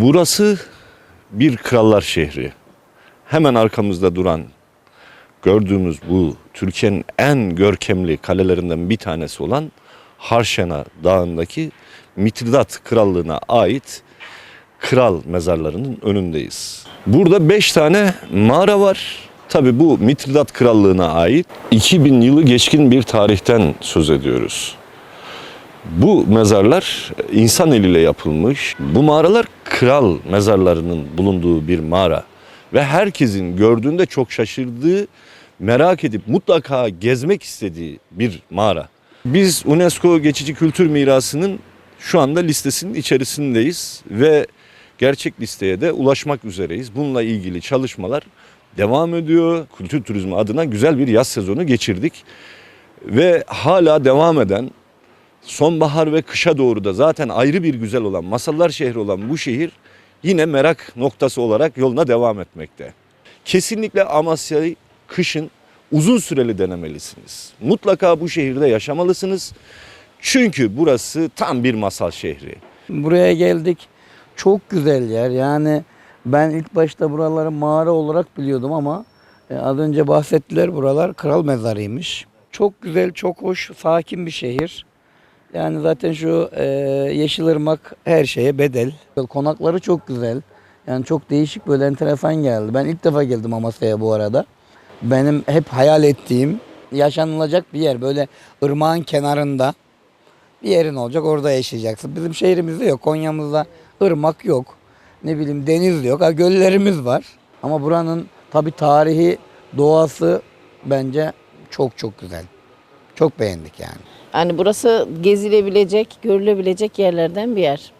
Burası bir krallar şehri. Hemen arkamızda duran gördüğümüz bu Türkiye'nin en görkemli kalelerinden bir tanesi olan Harşena Dağı'ndaki Mitridat Krallığı'na ait kral mezarlarının önündeyiz. Burada 5 tane mağara var. Tabi bu Mitridat Krallığı'na ait 2000 yılı geçkin bir tarihten söz ediyoruz. Bu mezarlar insan eliyle yapılmış. Bu mağaralar kral mezarlarının bulunduğu bir mağara. Ve herkesin gördüğünde çok şaşırdığı, merak edip mutlaka gezmek istediği bir mağara. Biz UNESCO Geçici Kültür Mirası'nın şu anda listesinin içerisindeyiz ve gerçek listeye de ulaşmak üzereyiz. Bununla ilgili çalışmalar devam ediyor. Kültür turizmi adına güzel bir yaz sezonu geçirdik. Ve hala devam eden sonbahar ve kışa doğru da zaten ayrı bir güzel olan, masallar şehri olan bu şehir yine merak noktası olarak yoluna devam etmekte. Kesinlikle Amasya'yı kışın uzun süreli denemelisiniz. Mutlaka bu şehirde yaşamalısınız. Çünkü burası tam bir masal şehri. Buraya geldik. Çok güzel yer. Yani ben ilk başta buraları mağara olarak biliyordum ama e, az önce bahsettiler buralar kral mezarıymış. Çok güzel, çok hoş, sakin bir şehir. Yani zaten şu e, Yeşilırmak her şeye bedel. Konakları çok güzel. Yani çok değişik böyle enteresan geldi. Ben ilk defa geldim Amasya'ya bu arada. Benim hep hayal ettiğim yaşanılacak bir yer. Böyle ırmağın kenarında bir yerin olacak orada yaşayacaksın. Bizim şehrimizde yok. Konya'mızda ırmak yok. Ne bileyim deniz yok. Ha, göllerimiz var. Ama buranın tabi tarihi, doğası bence çok çok güzel. Çok beğendik yani. Yani burası gezilebilecek, görülebilecek yerlerden bir yer.